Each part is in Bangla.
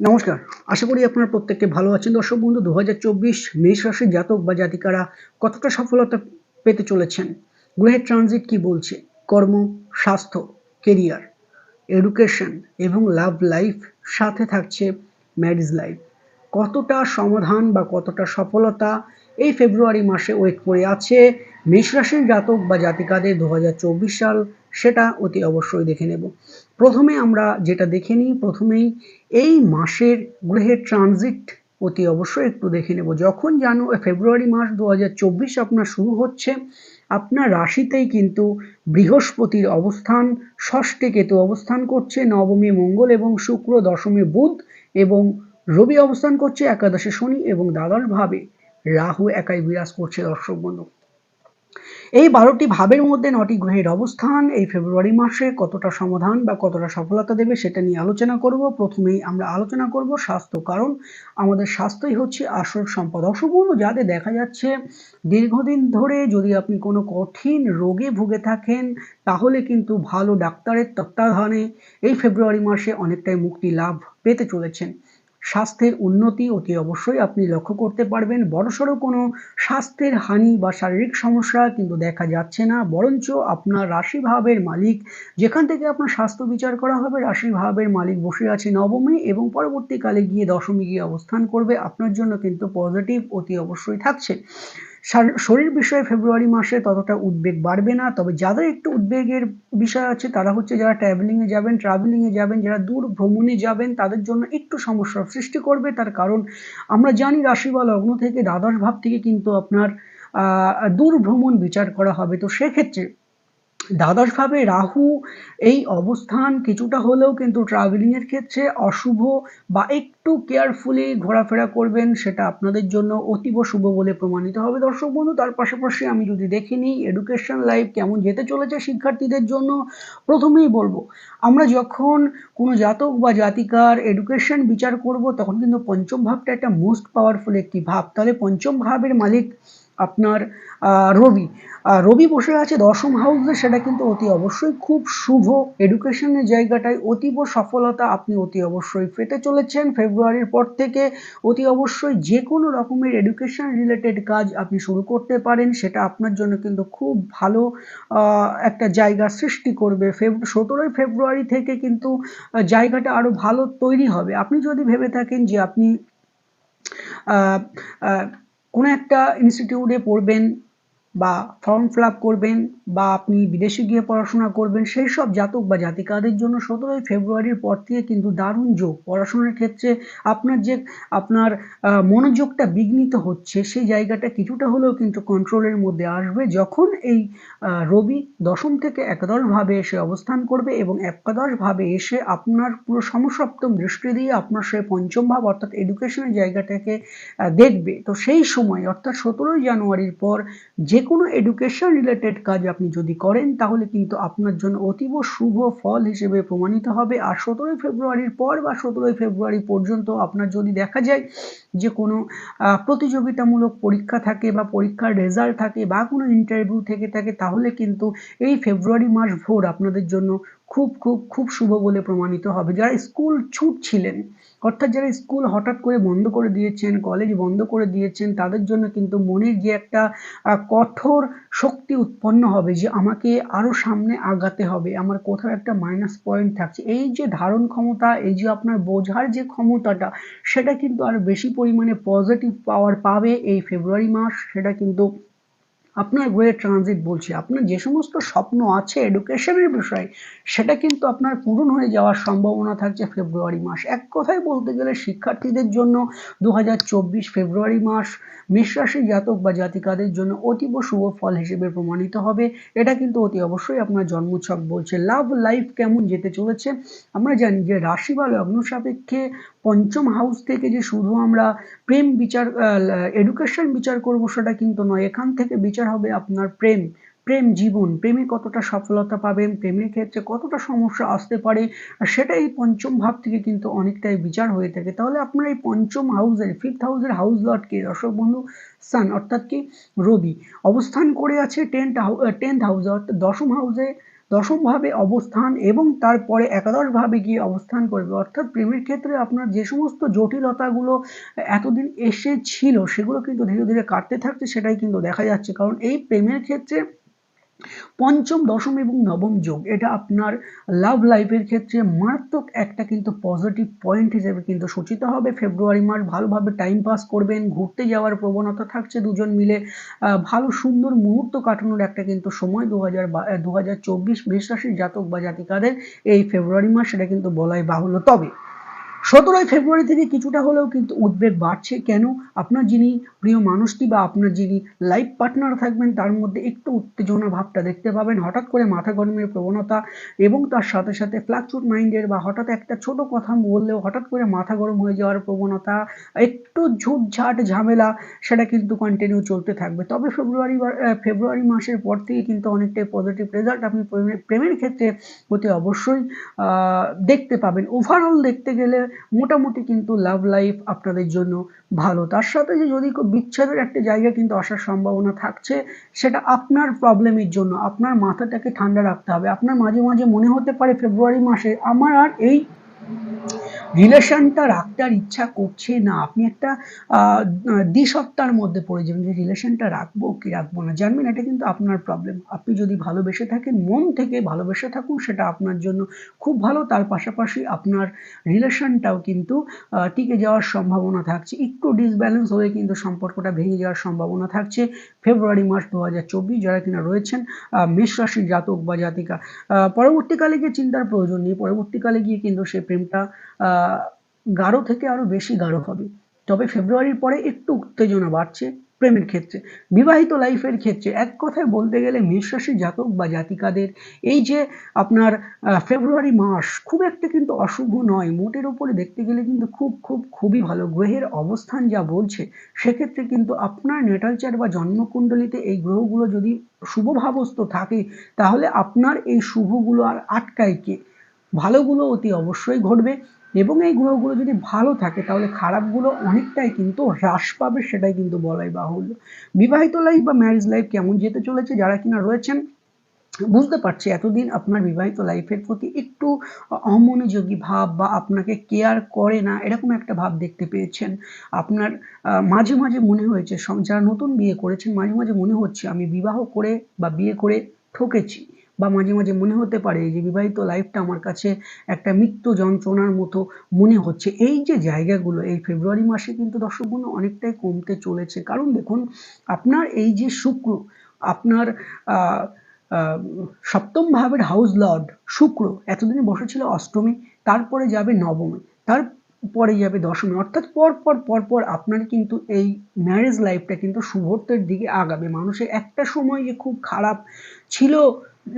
নমস্কার। আশা করি আপনারা প্রত্যেককে ভালো আছেন। দর্শক বন্ধু দু হাজার চব্বিশ মেষ রাশির জাতক বা জাতিকারা কতটা সফলতা পেতে চলেছেন? গ্রহের ট্রানজিট কি বলছে? কর্ম, স্বাস্থ্য কেরিয়ার এডুকেশন এবং লাভ লাইফ সাথে থাকছে ম্যারিজ লাইফ কতটা সমাধান বা কতটা সফলতা এই ফেব্রুয়ারি মাসে ওয়েট করে আছে মেষ রাশির জাতক বা জাতিকাদের দু হাজার চব্বিশ সাল, সেটা অতি অবশ্যই দেখে নেব। প্রথমে আমরা যেটা দেখে নিই, প্রথমেই এই মাসের গ্রহের ট্রানজিট অতি অবশ্যই একটু দেখে নেব। যখন জানু, ফেব্রুয়ারি মাস দু হাজার চব্বিশ আপনার শুরু হচ্ছে, আপনার রাশিতেই কিন্তু বৃহস্পতির অবস্থান, ষষ্ঠে কেতু অবস্থান করছে, নবমী মঙ্গল এবং শুক্র দশমী বুধ এবং রবি অবস্থান করছে, একাদশে শনি এবং দ্বাদশ ভাবে রাহু একাই বিরাজ করছে দর্শক বন্ধু। এই বারোটি ভাবের মধ্যে নটি গ্রহের অবস্থান, এই ফেব্রুয়ারি মাসে কতটা সমাধান বা কতটা সফলতা দেবে সেটা নিয়ে আলোচনা করব। প্রথমেই আমরা আলোচনা করব স্বাস্থ্য কারণ। আমাদের স্বাস্থ্যই হচ্ছে আসল সম্পদ। অসম্পূর্ণ যাদের দেখা যাচ্ছে, দীর্ঘদিন ধরে যদি আপনি কোনো কঠিন রোগে ভুগে থাকেন, তাহলে কিন্তু ভালো ডাক্তারের তত্ত্বাবধানে এই ফেব্রুয়ারি মাসে অনেকটাই মুক্তি লাভ পেতে চলেছেন। স্বাস্থ্যের উন্নতি অতি অবশ্যই আপনি লক্ষ্য করতে পারবেন। বড়সড় কোনো স্বাস্থ্যের হানি বা শারীরিক সমস্যা কিন্তু দেখা যাচ্ছে না। বরঞ্চ আপনার রাশিভাবের মালিক, যেখান থেকে আপনার স্বাস্থ্য বিচার করা হবে, রাশিভাবের মালিক বসে আছে নবমী এবং পরবর্তীকালে গিয়ে দশমী গিয়ে অবস্থান করবে। আপনার জন্য কিন্তু পজিটিভ অতি অবশ্যই থাকছে। শরীর বিষয়ে ফেব্রুয়ারি মাসে ততটা উদ্বেগ বাড়বে না, তবে যাদের একটু উদ্বেগের বিষয় আছে, তারা হচ্ছে যারা ট্রাভেলিংয়ে যাবেন ট্রাভেলিংয়ে যাবেন, যারা দূর ভ্রমণে যাবেন, তাদের জন্য একটু সমস্যার সৃষ্টি করবে। তার কারণ আমরা জানি রাশি বা লগ্ন থেকে দ্বাদশ ভাব থেকে কিন্তু আপনার দূর ভ্রমণ বিচার করা হবে। তো সেক্ষেত্রে দ্বাদশভাবে রাহু এই অবস্থান কিছুটা হলেও কিন্তু ট্রাভেলিংয়ের ক্ষেত্রে অশুভ বা একটু কেয়ারফুলি ঘোরাফেরা করবেন, সেটা আপনাদের জন্য অতীব শুভ বলে প্রমাণিত হবে। দর্শক বন্ধু, তার পাশাপাশি আমি যদি দেখে নিই এডুকেশন লাইফ কেমন যেতে চলেছে শিক্ষার্থীদের জন্য, প্রথমেই বলব, আমরা যখন কোনো জাতক বা জাতিকার এডুকেশন বিচার করব, তখন কিন্তু পঞ্চম ভাবটা একটা মোস্ট পাওয়ারফুল একটি ভাব। তাহলে পঞ্চম ভাবের মালিক আপনার রবি। রবি বসে আছে দশম হাউসে, সেটা কিন্তু অতি অবশ্যই খুব শুভ। এডুকেশনের জায়গাটায় অতীব সফলতা আপনি অতি অবশ্যই পেতে চলেছেন। ফেব্রুয়ারির পর থেকে অতি অবশ্যই যে কোনো রকমের এডুকেশন রিলেটেড কাজ আপনি শুরু করতে পারেন, সেটা আপনার জন্য কিন্তু খুব ভালো একটা জায়গা সৃষ্টি করবে। সতেরোই ফেব্রুয়ারি থেকে কিন্তু জায়গাটা আরও ভালো তৈরি হবে। আপনি যদি ভেবে থাকেন যে আপনি কোনো একটা ইনস্টিটিউটে পড়বেন বা ফর্ম ফিল আপ করবেন বা আপনি বিদেশে গিয়ে পড়াশোনা করবেন, সেই সব জাতক বা জাতিকাদের জন্য সতেরোই ফেব্রুয়ারির পর থেকে কিন্তু দারুণ যোগ। পড়াশোনার ক্ষেত্রে আপনার যে, আপনার মনোযোগটা বিঘ্নিত হচ্ছে, সেই জায়গাটা কিছুটা হলেও কিন্তু কন্ট্রোলের মধ্যে আসবে যখন এই রবি দশম থেকে একাদশভাবে এসে অবস্থান করবে এবং একাদশভাবে এসে আপনার পুরো সমসপ্তম দৃষ্টি দিয়ে আপনার সে পঞ্চম ভাব অর্থাৎ এডুকেশনের জায়গাটাকে দেখবে। তো সেই সময় অর্থাৎ সতেরোই জানুয়ারির পর যে কোনো এডুকেশন রিলেটেড কাজ আপনি যদি করেন, তাহলে কিন্তু আপনার জন্য অতীব শুভ ফল হিসেবে প্রমাণিত হবে। আর সতেরোই ফেব্রুয়ারির পর বা সতেরোই ফেব্রুয়ারি পর্যন্ত আপনার যদি দেখা যায় যে কোনো প্রতিযোগিতামূলক পরীক্ষা থাকে বা পরীক্ষার রেজাল্ট থাকে বা কোনো ইন্টারভিউ থেকে থাকে, তাহলে কিন্তু এই ফেব্রুয়ারি মাস ভোর আপনাদের জন্য খুব খুব খুব শুভ বলে প্রমাণিত হবে। যারা স্কুল ছুট ছিলেন অর্থাৎ যারা স্কুল হঠাৎ করে বন্ধ করে দিয়েছেন কলেজ বন্ধ করে দিয়েছেন, তাদের জন্য কিন্তু মনের যে একটা কঠোর শক্তি উৎপন্ন হবে যে আমাকে আরও সামনে আগাতে হবে। আমার কোথাও একটা মাইনাস পয়েন্ট থাকছে। এই যে ধারণ ক্ষমতা, এই যে আপনার বোঝার যে ক্ষমতাটা, সেটা কিন্তু আরও বেশি পরিমাণে পজিটিভ পাওয়ার পাবে এই ফেব্রুয়ারি মাস। সেটা কিন্তু আপনার গ্রহের ট্রানজিট বলছে, আপনার যে সমস্ত স্বপ্ন আছে এডুকেশনের বিষয়ে, সেটা কিন্তু আপনার পূরণ হয়ে যাওয়ার সম্ভাবনা থাকছে ফেব্রুয়ারি মাস। এক কথায় বলতে গেলে শিক্ষার্থীদের জন্য দু হাজার চব্বিশ ফেব্রুয়ারি মাস মেষরাশি জাতক বা জাতিকাদের জন্য অতীব শুভ ফল হিসেবে প্রমাণিত হবে। এটা কিন্তু অতি অবশ্যই আপনার জন্মছক বলছে। লাভ লাইফ কেমন যেতে চলেছে? আমরা জানি যে রাশি বা লগ্ন সাপেক্ষে পঞ্চম হাউস থেকে যে শুধু আমরা প্রেম বিচার এডুকেশন বিচার করব সেটা কিন্তু নয়। এখান থেকে বিচার হবে আপনার প্রেম প্রেম জীবন। প্রেমে কতটা সফলতা পাবেন, প্রেমের ক্ষেত্রে কতটা সমস্যা আসতে পারে সেটা এই পঞ্চম ভাব থেকে কিন্তু অনেকটাই বিচার হয়ে থাকে। তাহলে আপনার এই পঞ্চম হাউসের ফিফথ হাউসের হাউস লট কে দর্শক বন্ধু সান অর্থাৎ কি? রবি। অবস্থান করে আছে টেন্থ টেন্থ হাউস, অর্থাৎ দশম হাউসে। দশমভাবে অবস্থান এবং তারপরে একাদশভাবে গিয়ে অবস্থান করবে। অর্থাৎ প্রেমের ক্ষেত্রে আপনার যে সমস্ত জটিলতাগুলো এতদিন এসেছিল, সেগুলো কিন্তু ধীরে ধীরে কাটতে থাকছে, সেটাই কিন্তু দেখা যাচ্ছে। কারণ এই প্রেমের ক্ষেত্রে পঞ্চম, দশম এবং নবম যোগ, এটা আপনার লাভ লাইফের ক্ষেত্রে মারাত্মক একটা কিন্তু পজিটিভ পয়েন্ট হিসেবে কিন্তু সূচিত হবে। ফেব্রুয়ারি মাস ভালোভাবে টাইম পাস করবেন, ঘুরতে যাওয়ার প্রবণতা থাকছে দুজন মিলে। ভালো, সুন্দর মুহূর্ত কাটানোর একটা কিন্তু সময় দু হাজার দু হাজার চব্বিশ জাতক বা জাতিকাদের এই ফেব্রুয়ারি মাস সেটা কিন্তু বলাই বাহুল্য। তবে সতেরোই ফেব্রুয়ারি থেকে কিছুটা হলেও কিন্তু উদ্বেগ বাড়ছে। কেন? আপনার যিনি প্রিয় মানুষটি বা আপনার যিনি লাইফ পার্টনার থাকবেন, তার মধ্যে একটু উত্তেজনা ভাবটা দেখতে পাবেন। হঠাৎ করে মাথা গরমের প্রবণতা এবং তার সাথে সাথে ফ্লাকচুট মাইন্ডের বা হঠাৎ একটা ছোট কথা বললেও হঠাৎ করে মাথা গরম হয়ে যাওয়ার প্রবণতা, একটু ঝুটঝাট ঝামেলা, সেটা কিন্তু কন্টিনিউ চলতে থাকবে। তবে ফেব্রুয়ারি ফেব্রুয়ারি মাসের পর থেকে কিন্তু অনেকটাই পজিটিভ রেজাল্ট আপনি প্রেমের ক্ষেত্রে অতি অবশ্যই দেখতে পাবেন। ওভারঅল দেখতে গেলে মোটামুটি কিন্তু লাভ লাইফ আপনাদের জন্য ভালো। তার সাথে যে যদি বিচ্ছেদের একটা জায়গা কিন্তু আসার সম্ভাবনা থাকছে, সেটা আপনার প্রবলেমের জন্য। আপনার মাথাটাকে ঠান্ডা রাখতে হবে। আপনার মাঝে মাঝে মনে হতে পারে ফেব্রুয়ারি মাসে আমার আর এই রিলেশনটা রাখতে ইচ্ছা করছে না। আপনি একটা দ্বিসত্তার মধ্যে পড়ে যাবেন যে রিলেশনটা রাখব কি রাখব না। জানবেন এটা কিন্তু আপনার প্রবলেম আপনি যদি ভালোবেসে থাকেন, মন থেকে ভালোবেসে থাকুন, সেটা আপনার জন্য খুব ভালো। তার পাশাপাশি আপনার রিলেশনটাও কিন্তু টিকে যাওয়ার সম্ভাবনা থাকছে। একটু ডিসব্যালেন্স হয়ে কিন্তু সম্পর্কটা ভেঙে যাওয়ার সম্ভাবনা থাকছে। ফেব্রুয়ারি মাস দু হাজার চব্বিশ যারা কিনা রয়েছেন মেষ রাশির জাতক বা জাতিকা পরবর্তীকালে গিয়ে চিন্তার প্রয়োজন নেই। পরবর্তীকালে গিয়ে কিন্তু সেই প্রেমটা গাঢ় থেকে আরও বেশি গাঢ় হবে। তবে ফেব্রুয়ারির পরে একটু উত্তেজনা বাড়ছে। প্রেমের ক্ষেত্রে, বিবাহিত লাইফের ক্ষেত্রে, এক কথায় বলতে গেলে মেষরাশি জাতক বা জাতিকাদের, এই যে আপনার ফেব্রুয়ারি মাস খুব একটা কিন্তু অশুভ নয়। মোটের ওপরে দেখতে গেলে কিন্তু খুব খুব, খুবই ভালো। গ্রহের অবস্থান যা বলছে, সেক্ষেত্রে কিন্তু আপনার নেটালচার বা জন্মকুণ্ডলিতে এই গ্রহগুলো যদি শুভভাবস্থ থাকে, তাহলে আপনার এই শুভগুলো আর আটকায় কে? ভালোগুলো অতি অবশ্যই ঘটবে। এবং এই গ্রহগুলো যদি ভালো থাকে, তাহলে খারাপগুলো অনেকটাই কিন্তু হ্রাস পাবে, সেটাই কিন্তু বলাই বাহুল্য। বিবাহিত লাইফ বা ম্যারেজ লাইফ কেমন যেতে চলেছে, যারা কিনা রয়েছেন, বুঝতে পারছি এতদিন আপনার বিবাহিত লাইফের প্রতি একটু অমনোযোগী ভাব বা আপনাকে কেয়ার করে না, এরকম একটা ভাব দেখতে পেয়েছেন। আপনার মাঝে মাঝে মনে হয়েছে যারা নতুন বিয়ে করেছেন, মাঝে মাঝে মনে হচ্ছে, আমি বিবাহ করে বা বিয়ে করে ঠকেছি। বা মাঝে মাঝে মনে হতে পারে যে বিবাহিত লাইফটা আমার কাছে একটা মৃত্যু যন্ত্রণার মতো মনে হচ্ছে। এই যে জায়গাগুলো, এই ফেব্রুয়ারি মাসে কিন্তু দর্শক বন্ধু অনেকটাই কমতে চলেছে। কারণ দেখুন, আপনার এই যে শুক্র, আপনার সপ্তম ভাবের হাউস লর্ড শুক্র এতদিনে বসেছিল অষ্টমী, তারপরে যাবে নবমী। তার পরে যাবে দশমী। অর্থাৎ পরপর পরপর পর পর আপনার কিন্তু এই ম্যারেজ লাইফটা কিন্তু শুভত্বের দিকে আগাবে। মানুষের একটা সময় যে খুব খারাপ ছিল,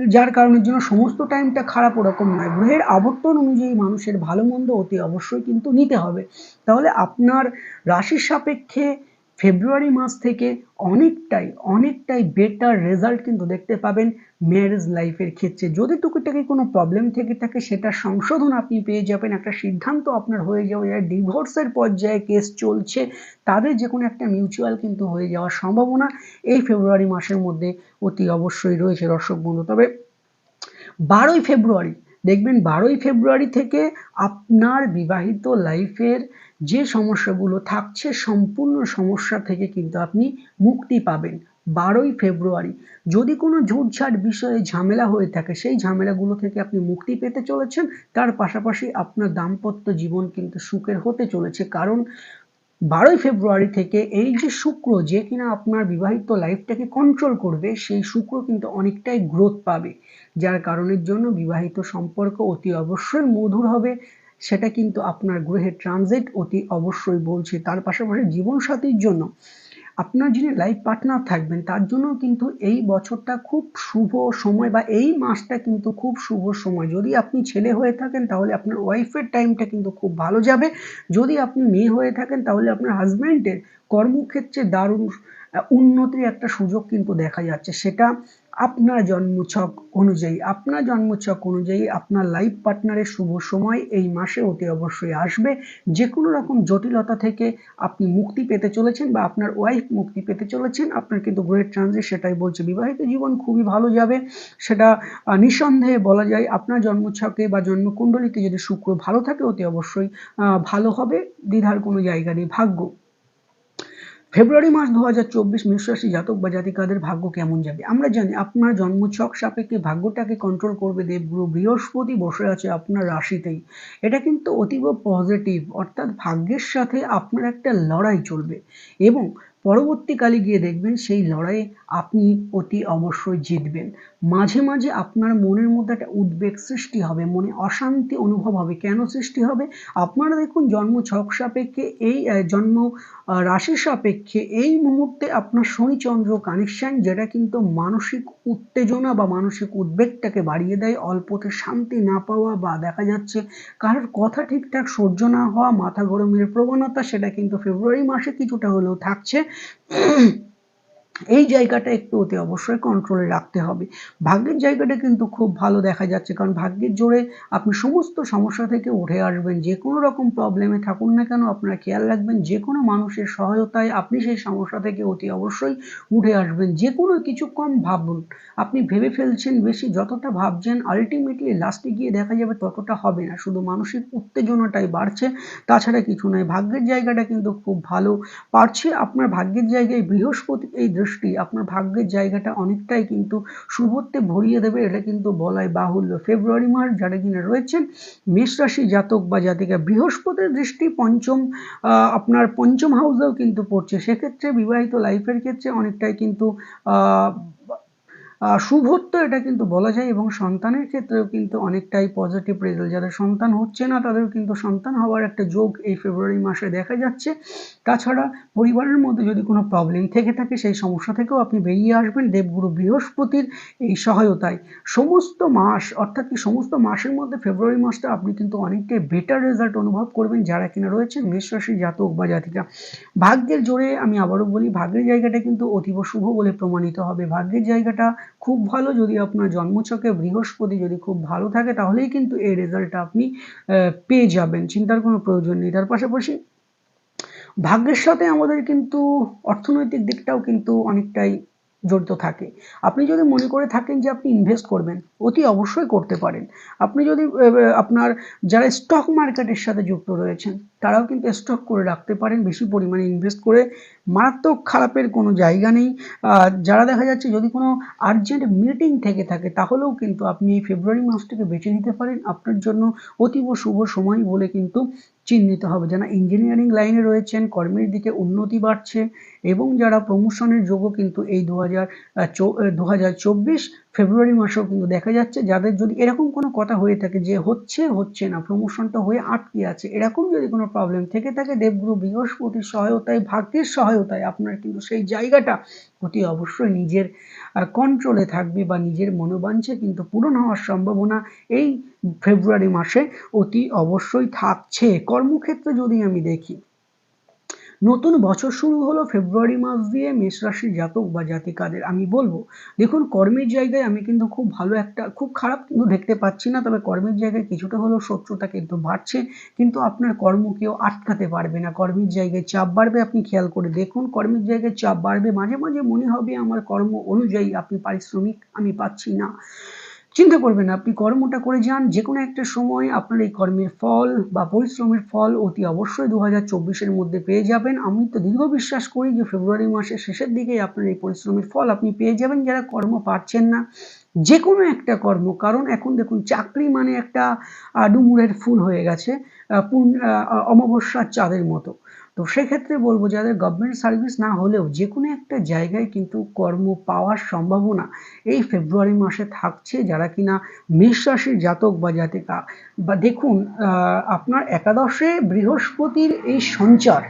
যার কারণের জন্য সমস্ত টাইমটা খারাপ ওরকম নয়। গ্রহের আবর্তন অনুযায়ী মানুষের ভালো মন্দ অতি অবশ্যই কিন্তু নিতে হবে। তাহলে আপনার রাশির সাপেক্ষে ফেব্রুয়ারি মাস থেকে অনেকটাই অনেকটাই বেটার রেজাল্ট কিন্তু দেখতে পাবেন ম্যারেজ লাইফের ক্ষেত্রে। যদি টুকিটাকি কোনো প্রবলেম থেকে থাকে, সেটা সংশোধন আপনি পেয়ে যাবেন। একটা সিদ্ধান্ত আপনার হয়ে যাবে যারা ডিভোর্সের পর্যায়ে কেস চলছে, তাদের যে কোনো একটা মিউচুয়াল কিন্তু হয়ে যাওয়ার সম্ভাবনা এই ফেব্রুয়ারি মাসের মধ্যে অতি অবশ্যই রয়েছে দর্শক বন্ধু। তবে বারোই ফেব্রুয়ারি, দেখবেন বারোই ফেব্রুয়ারি থেকে আপনার বিবাহিত লাইফের যে সমস্যাগুলো থাকছে, সম্পূর্ণ সমস্যা থেকে কিন্তু আপনি মুক্তি পাবেন। বারোই ফেব্রুয়ারি, যদি কোনো ঝুটঝাট বিষয়ে ঝামেলা হয়ে থাকে, সেই ঝামেলাগুলো থেকে আপনি মুক্তি পেতে চলেছেন। তার পাশাপাশি আপনার দাম্পত্য জীবন কিন্তু সুখের হতে চলেছে। কারণ বারোই ফেব্রুয়ারি থেকে এই যে শুক্র, যে কিনা আপনার বিবাহিত লাইফটাকে কন্ট্রোল করবে, সেই শুক্র কিন্তু অনেকটাই গ্রোথ পাবে। যার কারণের জন্য বিবাহিত সম্পর্ক অতি অবশ্যই মধুর হবে। সেটা কিন্তু আপনার গ্রহের ট্রানজিট অতি অবশ্যই বলছে। তার পাশাপাশি জীবনসাথীর জন্য আপনার যিনি লাইফ পার্টনার থাকবেন, তার জন্য কিন্তু এই বছরটা খুব শুভ সময় বা এই মাসটা কিন্তু খুব শুভ সময়। যদি আপনি ছেলে হয়ে থাকেন, তাহলে আপনার ওয়াইফের টাইমটা কিন্তু খুব ভালো যাবে। যদি আপনি মেয়ে হয়ে থাকেন, তাহলে আপনার হাজব্যান্ডের কর্মক্ষেত্রে দারুণ উন্নতির একটা সুযোগ কিন্তু দেখা যাচ্ছে। সেটা আপনার জন্মছক অনুযায়ী, আপনার জন্মছক অনুযায়ী আপনার লাইফ পার্টনারের শুভ সময় এই মাসে অতি অবশ্যই আসবে। যে কোনো রকম জটিলতা থেকে আপনি মুক্তি পেতে চলেছেন বা আপনার ওয়াইফ মুক্তি পেতে চলেছেন, আপনার কিন্তু গ্রেট ট্রানজিট সেটাই বলছে। বিবাহিত জীবন খুবই ভালো যাবে। সেটা নিঃসন্দেহে বলা যায় আপনার জন্মছকে বা জন্মকুণ্ডলিতে যদি শুক্র ভালো থাকে, অতি অবশ্যই ভালো হবে। দ্বিধার কোনো জায়গা নেই। ভাগ্য ফেব্রুয়ারি মাস দু হাজার চব্বিশ মেষরাশি জাতক বা জাতিকাদের ভাগ্য কেমন যাবে? আমরা জানি আপনার জন্মছক সাপেক্ষে ভাগ্যটাকে কন্ট্রোল করবে দেবগুরু, বৃহস্পতি বসে আছে আপনার রাশিতেই। এটা কিন্তু অতীব পজিটিভ অর্থাৎ ভাগ্যের সাথে আপনার একটা লড়াই চলবে। এবং পরবর্তীকালে গিয়ে দেখবেন সেই লড়াইয়ে আপনি অতি অবশ্যই জিতবেন। মাঝে মাঝে আপনার মনের মধ্যে একটা উদ্বেগ সৃষ্টি হবে, মনে অশান্তি অনুভব হবে। কেন সৃষ্টি হবে? আপনারা দেখুন জন্ম ছক সাপেক্ষে এই জন্ম রাশি সাপেক্ষে এই মুহূর্তে আপনার শনিচন্দ্র কানেকশন যেটা কিন্তু মানসিক উত্তেজনা বা মানসিক উদ্বেগটাকে বাড়িয়ে দেয়। অল্পতে শান্তি না পাওয়া বা দেখা যাচ্ছে কারোর কথা ঠিকঠাক সহ্য না হওয়া, মাথা গরমের প্রবণতা, সেটা কিন্তু ফেব্রুয়ারি মাসে কিছুটা হলেও থাকছে। 嗯。এই জায়গাটা একটু অতি অবশ্যই কন্ট্রোলে রাখতে হবে। ভাগ্যের জায়গাটা কিন্তু খুব ভালো দেখা যাচ্ছে, কারণ ভাগ্যের জোরে আপনি সমস্ত সমস্যা থেকে উঠে আসবেন। যে কোনো রকম প্রবলেমে থাকুন না কেন, আপনারা খেয়াল রাখবেন, যে কোনো মানুষের সহায়তায় আপনি সেই সমস্যা থেকে অতি অবশ্যই উঠে আসবেন। যে কোনো কিছু কম ভাবুন। আপনি ভেবে ফেলছেন, বেশি যতটা ভাবছেন আলটিমেটলি লাস্টে গিয়ে দেখা যাবে ততটা হবে না। শুধু মানসিক উত্তেজনাটাই বাড়ছে, তাছাড়া কিছু নয়। ভাগ্যের জায়গাটা কিন্তু খুব ভালো। পারছে আপনার ভাগ্যের জায়গায় বৃহস্পতি, এই দৃষ্টি আপনার ভাগ্যের জায়গাটা অনেকটাই কিন্তু শুভত্বে ভরিয়ে দেবে, এটা কিন্তু বলাই বাহুল্য। ফেব্রুয়ারি মাস যারা কিনা রয়েছেন, মেষ রাশি জাতক বা জাতিকা, বৃহস্পতির দৃষ্টি পঞ্চম আপনার পঞ্চম হাউসেও কিন্তু পড়ছে। সেক্ষেত্রে বিবাহিত লাইফের ক্ষেত্রে অনেকটাই কিন্তু শুভত্ব এটা কিন্তু বলা যায় এবং সন্তানের ক্ষেত্রেও কিন্তু অনেকটাই পজিটিভ রেজাল্ট যাদের সন্তান হচ্ছে না তাদের কিন্তু সন্তান হওয়ার একটা যোগ এই ফেব্রুয়ারি মাসে দেখা যাচ্ছে। তাছাড়া পরিবারের মধ্যে যদি কোনো প্রবলেম থেকে থাকে, সেই সমস্যা থেকেও আপনি বেরিয়ে আসবেন দেবগুরু বৃহস্পতির এই সহায়তায়। সমস্ত মাস, অর্থাৎ কি সমস্ত মাসের মধ্যে ফেব্রুয়ারি মাসটা আপনি কিন্তু অনেকটাই বেটার রেজাল্ট অনুভব করবেন, যারা কিনা রয়েছেন মেষ রাশি জাতক বা জাতিকা। ভাগ্যের জোরে আমি আবারও বলি, ভাগ্যের জায়গাটা কিন্তু অতীব শুভ বলে প্রমাণিত হবে। ভাগ্যের জায়গাটা খুব ভালো যদি আপনার জন্মছকে বৃহস্পতি যদি খুব ভালো থাকে, তাহলেই কিন্তু এই রেজাল্টটা আপনি পেয়ে যাবেন। চিন্তার কোনো প্রয়োজন নেই। তার পাশাপাশি ভাগ্যের সাথে আমাদের কিন্তু অর্থনৈতিক দিকটাও কিন্তু অনেকটাই জড়িত থাকে। আপনি যদি মনে করে থাকেন যে আপনি ইনভেস্ট করবেন, অতি অবশ্যই করতে পারেন। আপনি যদি আপনার যারা স্টক মার্কেটের সাথে যুক্ত রয়েছেন তারাও কিন্তু স্টক করে রাখতে পারেন, বেশি পরিমাণে ইনভেস্ট করে। মারাত্মক খারাপের কোনো জায়গা নেই। যারা দেখা যাচ্ছে যদি কোনো আর্জেন্ট মিটিং থেকে থাকে, তাহলেও কিন্তু আপনি এই ফেব্রুয়ারি মাসটাকে বেছে নিতে পারেন। আপনার জন্য অতীব শুভ সময় বলে কিন্তু চিহ্নিত হবে। যারা ইঞ্জিনিয়ারিং লাইনে রয়েছেন, কর্মের দিকে উন্নতি বাড়ছে এবং যারা প্রমোশনের যোগও কিন্তু এই দু হাজার দু হাজার চব্বিশ ফেব্রুয়ারি মাসেও কিন্তু দেখা যাচ্ছে। যাদের যদি এরকম কোনো কথা হয়ে থাকে যে হচ্ছে হচ্ছে না প্রমোশনটা হয়ে আটকে আছে, এরকম যদি কোনো প্রবলেম থেকে থাকে দেবগুরু বৃহস্পতির সহায়তায়, ভাগ্যের সহায়তায় আপনার কিন্তু সেই জায়গাটা অতি অবশ্যই নিজের কন্ট্রোলে থাকবে বা নিজের মনোবাঞ্ছে কিন্তু পূরণ হওয়ার সম্ভাবনা এই ফেব্রুয়ারি মাসে অতি অবশ্যই থাকছে। কর্মক্ষেত্রে যদি আমি দেখি নতুন বছর শুরু হলো ফেব্রুয়ারি মাস দিয়ে মেষ রাশির জাতক বা জাতিকাদের। আমি বলব, দেখুন, কর্মের জায়গায় আমি কিন্তু খুব ভালো একটা, খুব খারাপ কিন্তু দেখতে পাচ্ছি না, তবে কর্মের জায়গায় কিছুটা হলেও শত্রুতা কিন্তু বাড়ছে। কিন্তু আপনার কর্ম কেউ আটকাতে পারবে না। কর্মের জায়গায় চাপ বাড়বে, আপনি খেয়াল করে দেখুন, কর্মের জায়গায় চাপ বাড়বে। মাঝে মাঝে মনে হবে আমার কর্ম অনুযায়ী আপনি পারিশ্রমিক আমি পাচ্ছি না। চিন্তা করবেন আপনি কর্মটা করে যান যে কোনো একটা সময় আপনার এই কর্মের ফল বা পরিশ্রমের ফল অতি অবশ্যই দু হাজার চব্বিশের মধ্যে পেয়ে যাবেন। আমি তো দীর্ঘ বিশ্বাস করি যে ফেব্রুয়ারি মাসের শেষের দিকেই আপনার এই পরিশ্রমের ফল আপনি পেয়ে যাবেন, যারা কর্ম পাচ্ছেন না। যে কোনো একটা কর্ম, কারণ এখন দেখুন চাকরি মানে একটা ডুমুরের ফুল হয়ে গেছে পূর্ণ- অমাবস্যার চাঁদের মতো। তো সেক্ষেত্রে বলব যাদের গভর্নমেন্ট সার্ভিস না হলেও যে কোনো একটা জায়গায় কিন্তু কর্ম পাওয়ার সম্ভাবনা এই ফেব্রুয়ারি মাসে থাকছে। যারা কিনা মেষ রাশির জাতক বা জাতিকা, বা দেখুন আপনার একাদশে বৃহস্পতির এই সঞ্চার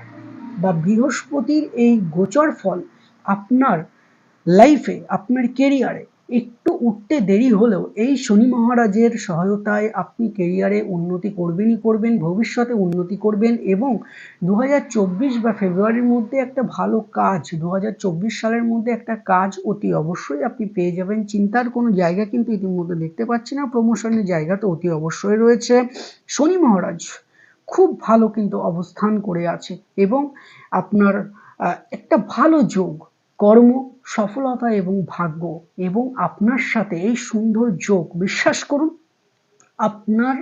বা বৃহস্পতির এই গোচর ফল আপনার লাইফে আপনার কেরিয়ারে একটু উঠতে দেরি হলেও এই শনি মহারাজের সহায়তায় আপনি কেরিয়ারে উন্নতি করবেনই করবেন, ভবিষ্যতে উন্নতি করবেন এবং দু হাজার চব্বিশ বা ফেব্রুয়ারির মধ্যে একটা ভালো কাজ দু হাজার চব্বিশ সালের মধ্যে একটা কাজ অতি অবশ্যই আপনি পেয়ে যাবেন। চিন্তার কোনো জায়গা কিন্তু ইতিমধ্যে দেখতে পাচ্ছি না প্রমোশনের জায়গা তো অতি অবশ্যই রয়েছে। শনি মহারাজ খুব ভালো কিন্তু অবস্থান করে আছে এবং আপনার একটা ভালো যোগ কর্ম, সফলতা এবং ভাগ্য এবং আপনার সাথে এই সুন্দর যোগ। বিশ্বাস করুন, আপনার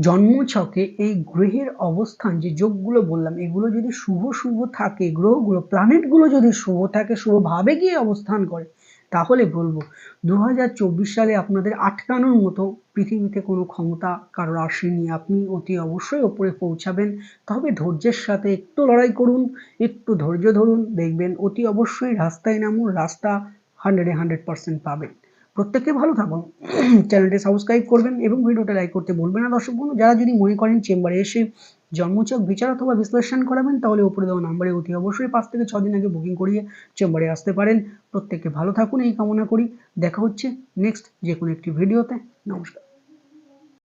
জন্মছকে এই গ্রহের অবস্থান, যে যোগগুলো বললাম, এগুলো যদি শুভ শুভ থাকে, গ্রহগুলো প্ল্যানেটগুলো যদি শুভ থাকে, শুভভাবে গিয়ে অবস্থান করে তাহলে বলব দু হাজার চব্বিশ সালে আপনাদের আটকানোর মতো পৃথিবীতে কোনো ক্ষমতা কারোর আসেনি। আপনি অতি অবশ্যই ওপরে পৌঁছাবেন। তবে ধৈর্যের সাথে একটু লড়াই করুন, একটু ধৈর্য ধরুন, দেখবেন অতি অবশ্যই রাস্তায় নামুন, রাস্তা হান্ড্রেডে হান্ড্রেড পার্সেন্ট পাবেন। প্রত্যেকে ভালো থাকুন। চ্যানেলটি সাবস্ক্রাইব করবেন এবং ভিডিওটা লাইক করতে বলবেন না। দর্শক বন্ধু, যারা যদি মনে করেন চেম্বারে এসে জন্মচক বিচার অথবা বিশ্লেষণ করাবেন, তাহলে উপরে দেওয়া নাম্বারে অতি অবশ্যই পাঁচ থেকে ছদিন আগে বুকিং করিয়ে চেম্বারে আসতে পারেন। প্রত্যেকে ভালো থাকুন, এই কামনা করি। দেখা হচ্ছে নেক্সট যে কোনো একটি ভিডিওতে নমস্কার।